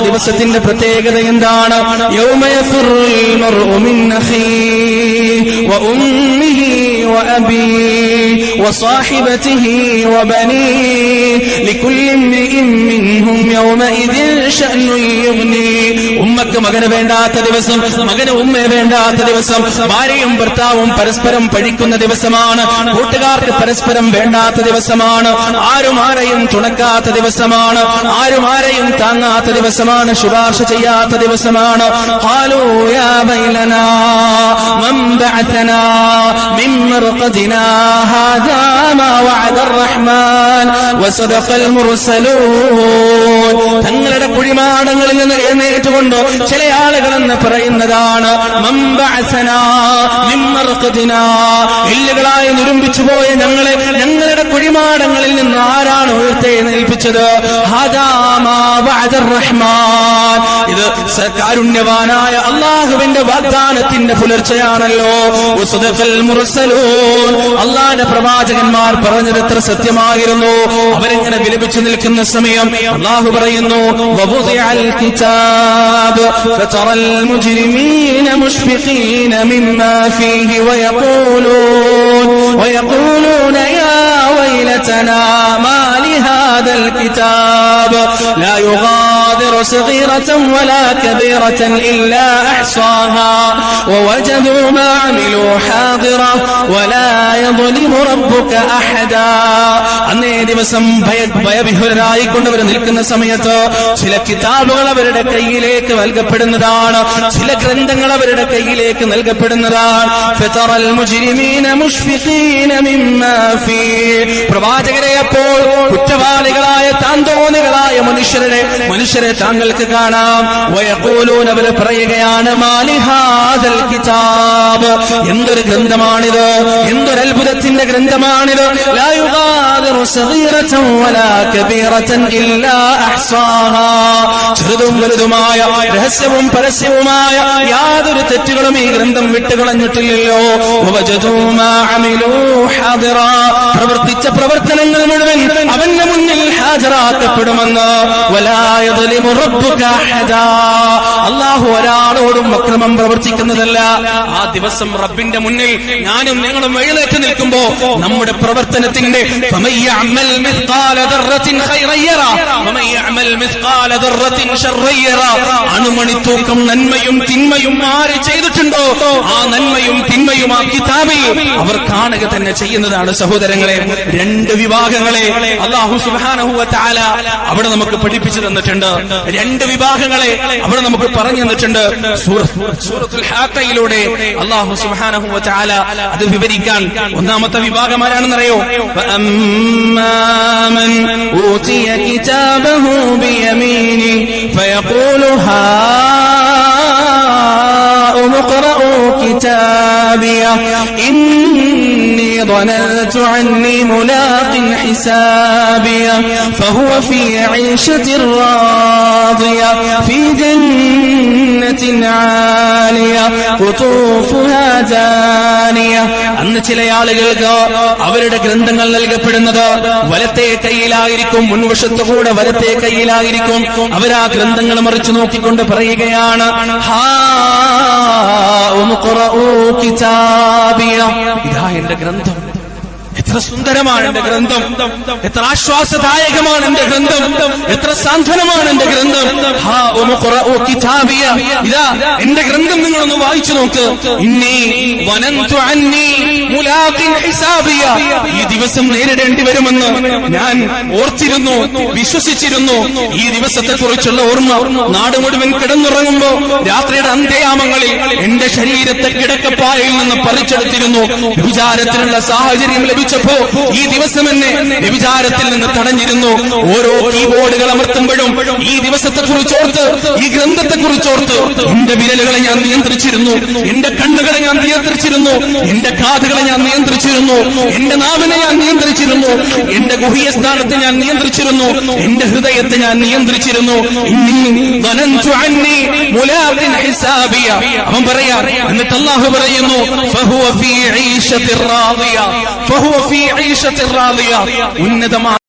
ദിവസത്തിന്റെ പ്രത്യേകത എന്താണ്? യൗമയഫിറുൽ മർഉ മിൻ അഖീഹി വഉമ്മിഹി وأبيه وصاحبته وبنيه لكل امرئ منهم يومئذ شأن يغنيه ഉമ്മക്ക് മകന് വേണ്ടാത്ത ദിവസം മകന് ഉമ്മയെ വേണ്ടാത്ത ദിവസം ഭാര്യയും ഭർത്താവും പരസ്പരം പഴിക്കുന്ന ദിവസമാണ് കൂട്ടുകാർക്ക് പരസ്പരം വേണ്ടാത്ത ദിവസമാണ് ആരും ആരെയും തുണക്കാത്ത ദിവസമാണ് ആരും ആരെയും താങ്ങാത്ത ദിവസമാണ് ശുപാർശ ചെയ്യാത്ത ദിവസമാണ് قالوا يا ويلنا من بعثنا من مرقدنا هذا ما وعد الرحمن وصدق المرسلون തങ്ങളുടെ കുഴിമാടങ്ങളിൽ നിന്ന് എഴുന്നേറ്റുകൊണ്ട് ചില ആളുകൾ എന്ന് പറയുന്നതാണ് മമ്പഅസന മിമ്മർഖദിന എല്ലുകളായി നിരുമ്പിച്ചു പോയ ഞങ്ങളെ ഞങ്ങളുടെ കുഴിമാടങ്ങളിൽ നിന്ന് ആരാണ് ഉയർത്തെഴുന്നേൽപ്പിച്ചത് ഹാദാ മാ വഅദർ റഹ്മാൻ ഇത് സ- കാരുണ്യവാനായ അള്ളാഹുവിന്റെ വാഗ്ദാനത്തിന്റെ പുലർച്ചയാണല്ലോ വസദഖൽ മുർസലൂൻ അള്ളാന്റെ പ്രവാചകന്മാർ പറഞ്ഞത് എത്ര സത്യമായിരുന്നു അവരിങ്ങനെ വിലപിച്ചു നിൽക്കുന്ന സമയം അള്ളാഹു പറയുന്നു വവുദിഅൽ കിതാബ് ഫതറൽ മുജ്രിമീന മുഷ്ഫിഖീന മിമ്മാ ഫീഹി വയഖൂലൂൻ വയഖൂലൂന യാ വൈലതനാ മാ لهذا الكتاب لا يغادر صغيرة ولا كبيرة إلا أحصاها ووجدوا ما عملوا حاضرا ولا يظلم ربك أحدا അന്നേ ദിവസം ഭയ ഭയവിഹുലരായിക്കൊണ്ട് അവർ നിൽക്കുന്ന സമയത്ത് ചില കിതാബുകൾ അവരുടെ കയ്യിലേക്ക് നൽകപ്പെടുന്നതാണ് ചില ഗ്രന്ഥങ്ങൾ അവരുടെ കയ്യിലേക്ക് നൽകപ്പെടുന്നതാണ് ഫതറൽ മുജ്രിമീന മുഷ്ഫിഖീന മിമ്മാ ഫീ പ്രവാചകരെ അപ്പോൾ കുറ്റവാളികളായ താന്തോന്നികളായ മനുഷ്യരെ മനുഷ്യരെ താങ്കൾക്ക് കാണാം. അവർ പറയുകയാണ് കിതാബ്. എന്തൊരു ഗ്രന്ഥമാണിത്? എന്തൊരു അത്ഭുതത്തിന്റെ ഗ്രന്ഥമാണിത്? ചെറുതും വലുതുമായ രഹസ്യവും പരസ്യവുമായ യാതൊരു തെറ്റുകളും ഈ ഗ്രന്ഥം വിട്ടുകളഞ്ഞിട്ടില്ലല്ലോ. പ്രവർത്തിച്ച പ്രവർത്തനങ്ങൾ മുഴുവൻ അവന്റെ മുന്നിൽ ഹാജരാക്കപ്പെടുമെന്ന്. അള്ളാഹു ഒരാളോടും അക്രമം പ്രവർത്തിക്കുന്നതല്ല. ആ ദിവസം റബ്ബിന്റെ മുന്നിൽ ഞാനും നിങ്ങളും എഴുന്നേറ്റ് നിൽക്കുമ്പോ നമ്മുടെ പ്രവർത്തനത്തിന്റെ അണുമണി തൂക്കം നന്മയും തിന്മയും ആര് ചെയ്തിട്ടുണ്ടോ ആ നന്മയും തിന്മയും ആ കിതാബിൽ അവർ കാണുക തന്നെ ചെയ്യുന്നതാണ് സഹോദരങ്ങളെ. രണ്ട് വിവാഹങ്ങളെ അള്ളാഹു സുബാനഹു വ തആല അവിടെ നമുക്ക് പഠിപ്പിച്ചു തന്നിട്ടുണ്ട് രണ്ട് വിഭാഗങ്ങളെ അവിടെ നമുക്ക് പറഞ്ഞു തന്നിട്ടുണ്ട് സൂറ- സൂറത്തുൽ ഹാക്കയിലൂടെ അള്ളാഹു സുബ്ഹാനഹു വ തആല അത് വിവരിക്കാൻ ഒന്നാമത്തെ വിഭാഗം ആരാണെന്നറിയോ فأما من أوتي كتابه بيمينه فيقول هاؤم اقرءوا كتابيه إني ظننت عني ملاق حسابيه فهو في عيشة راضية في جنة عالية قطوفها دانية അന്ന് ചില ആളുകൾക്ക് അവരുടെ ഗ്രന്ഥങ്ങൾ നൽകപ്പെടുന്നത് വലത്തെ കയ്യിലായിരിക്കും മുൻവശത്തു കൂടെ വലത്തെ കയ്യിലായിരിക്കും അവർ ആ ഗ്രന്ഥങ്ങൾ മറിച്ചു നോക്കിക്കൊണ്ട് പറയുകയാണ് ഹാ ഉംഖറഊ കിതാബിയ. ഇതാ എന്റെ ഗ്രന്ഥം എത്ര സുന്ദരമാണ് എന്റെ ഗ്രന്ഥം. എത്ര ആശ്വാസദായകമാണ് എന്റെ ഗ്രന്ഥം. എത്ര സാന്ത്വനമാണ് എന്റെ ഗ്രന്ഥം. ഇതാ എന്റെ ഗ്രന്ഥം നിങ്ങളൊന്ന് വായിച്ചു നോക്ക്. വനന്തു ഹിസാബിയ. ഈ ദിവസം നേരിടേണ്ടി വരുമെന്ന് ഞാൻ ഓർത്തിരുന്നു വിശ്വസിച്ചിരുന്നു. ഈ ദിവസത്തെ കുറിച്ചുള്ള ഓർമ്മ നാട് മുഴുവൻ കിടന്നുറങ്ങുമ്പോ രാത്രിയുടെ അന്ത്യയാമങ്ങളിൽ എന്റെ ശരീരത്തെ കിടക്കപ്പായയിൽ നിന്ന് പറിച്ചെടുത്തിരുന്നു. വിചാരത്തിനുള്ള സാഹചര്യം ലഭിച്ചപ്പോ ഈ ദിവസം എന്നെ വ്യഭിചാരത്തിൽ നിന്ന് തടഞ്ഞിരുന്നു. ഓരോ കീബോർഡുകൾ അമർത്തുമ്പോഴും ഈ ദിവസത്തെ കുറിച്ചോർത്ത് ഈ ഗ്രന്ഥത്തെ കുറിച്ചോർത്ത് എന്റെ വിരലുകളെ ഞാൻ നിയന്ത്രിച്ചിരുന്നു. എന്റെ കണ്ണുകളെ ഞാൻ നിയന്ത്രിച്ചിരുന്നു. എന്റെ കാതുകളെ ഞാൻ നിയന്ത്രിച്ചിരുന്നു. എന്റെ നാവിനെ ഞാൻ നിയന്ത്രിച്ചിരുന്നു. എന്റെ ഗുഹ്യ സ്ഥാനത്തെ ഞാൻ നിയന്ത്രിച്ചിരുന്നു. എന്റെ ഹൃദയത്തെ ഞാൻ നിയന്ത്രിച്ചിരുന്നു. ഹിസാബിയ. അവൻ പറയാ എന്നിട്ട് അള്ളാഹു പറയുന്നു ഫഹുവ ഫീ ഈശത്തിൽ റാദിയ ഫഹുവ ഫീ ഈശത്തിൽ റാദിയ. ഉന്നതമായ